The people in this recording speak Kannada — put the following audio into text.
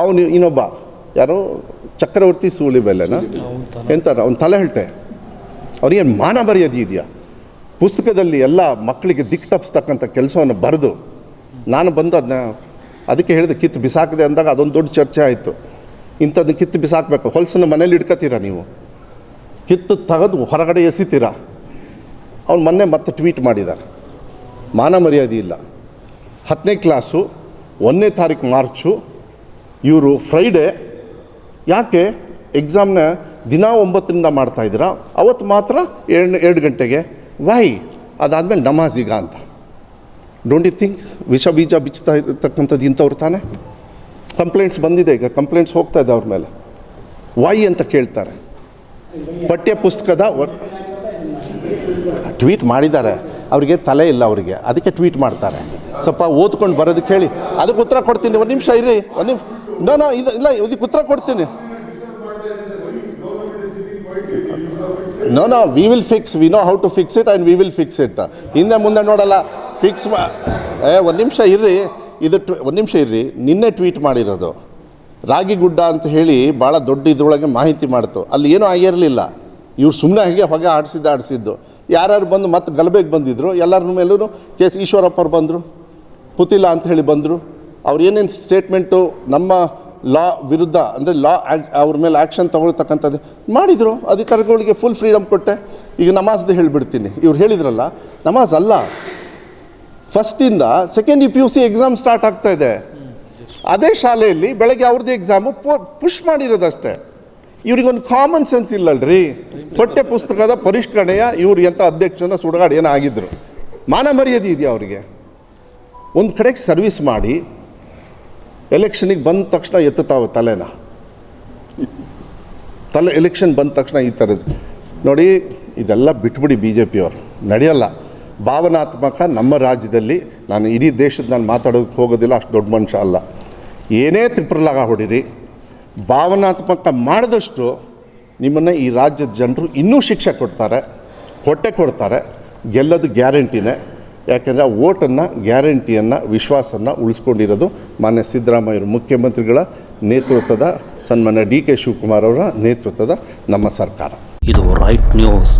ಅವನು ಇನ್ನೊಬ್ಬ, ಯಾರೋ ಚಕ್ರವರ್ತಿ ಸೂಳಿಬೆಲೆನ ಎಂತಾರೆ? ಅವ್ನು ತಲೆ ಹೇಳ್ತೆ ಅವ್ರಿಗೇನು ಮಾನ ಮರ್ಯಾದೆ ಇದೆಯಾ? ಪುಸ್ತಕದಲ್ಲಿ ಎಲ್ಲ ಮಕ್ಕಳಿಗೆ ದಿಕ್ಕು ತಪ್ಪಿಸ್ತಕ್ಕಂಥ ಕೆಲಸವನ್ನು ಬರೆದು, ನಾನು ಬಂದು ಅದನ್ನ ಅದಕ್ಕೆ ಹೇಳಿದೆ ಕಿತ್ತು ಬಿಸಾಕಿದೆ ಅಂದಾಗ ಅದೊಂದು ದೊಡ್ಡ ಚರ್ಚೆ ಆಯಿತು. ಇಂಥದ್ದನ್ನ ಕಿತ್ತು ಬಿಸಾಕಬೇಕು. ಹೊಲಸನ್ನು ಮನೇಲಿ ಇಡ್ಕೋತೀರಾ ನೀವು? ಕಿತ್ತು ತೆಗೆದು ಹೊರಗಡೆ ಎಸಿತೀರಾ? ಅವ್ನು ಮೊನ್ನೆ ಮತ್ತೆ ಟ್ವೀಟ್ ಮಾಡಿದ್ದಾರೆ ಮಾನ ಮರ್ಯಾದೆ ಇಲ್ಲ. ಹತ್ತನೇ ಕ್ಲಾಸು, ಒಂದನೇ ತಾರೀಕು ಮಾರ್ಚು ಇವರು ಫ್ರೈಡೇ ಯಾಕೆ ಎಕ್ಸಾಮ್ನ ದಿನ ಒಂಬತ್ತರಿಂದ ಮಾಡ್ತಾ ಇದ್ದೀರಾ? ಅವತ್ತು ಮಾತ್ರ ಎರಡು ಎರಡು ಗಂಟೆಗೆ. ವೈ ಅದಾದಮೇಲೆ ನಮಾಜೀಗ ಅಂತ. ಡೋಂಟ್ ಯು ಥಿಂಕ್ ವಿಷ ಬೀಜ ಬಿಚ್ಚುತ್ತಾ ಇರ್ತಕ್ಕಂಥದ್ದು ಇಂಥವ್ರು ತಾನೆ? ಕಂಪ್ಲೇಂಟ್ಸ್ ಬಂದಿದೆ ಈಗ. ಕಂಪ್ಲೇಂಟ್ಸ್ ಹೋಗ್ತಾ ಇದೆ ಅವ್ರ ಮೇಲೆ. ವೈ ಅಂತ ಕೇಳ್ತಾರೆ. ಪಠ್ಯ ಪುಸ್ತಕದ ಟ್ವೀಟ್ ಮಾಡಿದ್ದಾರೆ. ಅವರಿಗೆ ತಲೆ ಇಲ್ಲ ಅವರಿಗೆ. ಅದಕ್ಕೆ ಟ್ವೀಟ್ ಮಾಡ್ತಾರೆ. ಸ್ವಲ್ಪ ಓದ್ಕೊಂಡು ಬರೋದಕ್ಕೆ ಹೇಳಿ. ಅದಕ್ಕೆ ಉತ್ತರ ಕೊಡ್ತೀನಿ, ಒಂದು ನಿಮಿಷ ಇರಿ, ಒಂದು ನಿಮಿಷ. ನೋ ನೋ ಇದು ಇಲ್ಲ, ಇದಕ್ಕೆ ಉತ್ತರ ಕೊಡ್ತೀನಿ. No no we will fix we know how to fix it and we will fix it ಹಿಂದೆ ಮುಂದೆ ನೋಡಲ್ಲ ಫಿಕ್ಸ್ ಮಾ ಏ, ಒಂದು ನಿಮಿಷ ಇರ್ರಿ ಇದು ಒಂದು ನಿಮಿಷ ಇರ್ರಿ ನಿನ್ನೆ ಟ್ವೀಟ್ ಮಾಡಿರೋದು. ರಾಗಿ ಗುಡ್ಡ ಅಂತ ಹೇಳಿ ಭಾಳ ದೊಡ್ಡ ಇದ್ರೊಳಗೆ ಮಾಹಿತಿ ಮಾಡ್ತು. ಅಲ್ಲಿ ಏನೂ ಆಗಿರಲಿಲ್ಲ. ಇವ್ರು ಸುಮ್ಮನೆ ಹಾಗೆ ಹೊಗೆ ಆಡಿಸಿದ್ದು ಆಡಿಸಿದ್ದು. ಯಾರ್ಯಾರು ಬಂದು ಮತ್ತೆ ಗಲಭೆಗೆ ಬಂದಿದ್ರು ಎಲ್ಲರ ಮೇಲೂ ಕೆ ಎಸ್ ಈಶ್ವರಪ್ಪ ಅವ್ರು ಬಂದರು. ಪುತಿಲ್ಲ ಅಂತ ಹೇಳಿ ಬಂದರು. ಅವ್ರು ಏನೇನು ಸ್ಟೇಟ್ಮೆಂಟು ನಮ್ಮ ಲಾ ವಿರುದ್ಧ, ಅಂದರೆ ಲಾ ಅವ್ರ ಮೇಲೆ ಆ್ಯಕ್ಷನ್ ತೊಗೊಳ್ತಕ್ಕಂಥದ್ದು ಮಾಡಿದರು. ಅಧಿಕಾರಿಗಳಿಗೆ ಫುಲ್ ಫ್ರೀಡಮ್ ಕೊಟ್ಟೆ. ಈಗ ನಮಾಜ್ದು ಹೇಳಿಬಿಡ್ತೀನಿ. ಇವ್ರು ಹೇಳಿದ್ರಲ್ಲ, ನಮಾಜ್ ಅಲ್ಲ. ಫಸ್ಟಿಂದ second E P U C exam start ಆಗ್ತಾ ಇದೆ. ಅದೇ ಶಾಲೆಯಲ್ಲಿ ಬೆಳಗ್ಗೆ ಅವ್ರದ್ದು ಎಕ್ಸಾಮು ಪುಷ್ ಮಾಡಿರೋದಷ್ಟೇ. ಇವ್ರಿಗೊಂದು ಕಾಮನ್ ಸೆನ್ಸ್ ಇಲ್ಲಲ್ರಿ. ಪಠ್ಯ ಪುಸ್ತಕದ ಪರಿಷ್ಕರಣೆಯ ಇವ್ರು ಎಂಥ ಅಧ್ಯಕ್ಷನ ಸುಡಗಾಡು ಏನೋ ಆಗಿದ್ದರು ಮಾನ ಮರ್ಯಾದೆ ಇದೆಯಾ ಅವರಿಗೆ? ಒಂದು ಕಡೆಗೆ ಸರ್ವಿಸ್ ಮಾಡಿ ಎಲೆಕ್ಷನಿಗೆ ಬಂದ ತಕ್ಷಣ ಎತ್ತುತ್ತಾವೆ ತಲೆನ. ತಲೆ ಎಲೆಕ್ಷನ್ ಬಂದ ತಕ್ಷಣ ಈ ಥರದ್ದು ನೋಡಿ, ಇದೆಲ್ಲ ಬಿಟ್ಬಿಡಿ ಬಿ ಜೆ ಪಿಯವರು ನಡೆಯಲ್ಲ. ಭಾವನಾತ್ಮಕ ನಮ್ಮ ರಾಜ್ಯದಲ್ಲಿ ನಾನು ಇಡೀ ದೇಶದ ನಾನು ಮಾತಾಡೋದಕ್ಕೆ ಹೋಗೋದಿಲ್ಲ, ಅಷ್ಟು ದೊಡ್ಡ ಮನುಷ್ಯ ಅಲ್ಲ. ಏನೇ ತ್ರಿಪುರಲಾಗ ಹೊಡಿರಿ ಭಾವನಾತ್ಮಕ ಮಾಡಿದಷ್ಟು ನಿಮ್ಮನ್ನು ಈ ರಾಜ್ಯದ ಜನರು ಇನ್ನೂ ಶಿಕ್ಷೆ ಕೊಡ್ತಾರೆ, ಹೊಟ್ಟೆ ಕೊಡ್ತಾರೆ, ಗೆಲ್ಲೋದು ಗ್ಯಾರಂಟಿನೇ. ಯಾಕೆಂದರೆ ಆ ಓಟನ್ನು ಗ್ಯಾರಂಟಿಯನ್ನು ವಿಶ್ವಾಸವನ್ನು ಉಳಿಸ್ಕೊಂಡಿರೋದು ಮಾನ್ಯ ಸಿದ್ದರಾಮಯ್ಯರು, ಮುಖ್ಯಮಂತ್ರಿಗಳ ನೇತೃತ್ವದ ಸನ್ಮಾನ್ಯ ಡಿ ಕೆ ಶಿವಕುಮಾರ್ ಅವರ ನೇತೃತ್ವದ ನಮ್ಮ ಸರ್ಕಾರ. ಇದು ರೈಟ್ ನ್ಯೂಸ್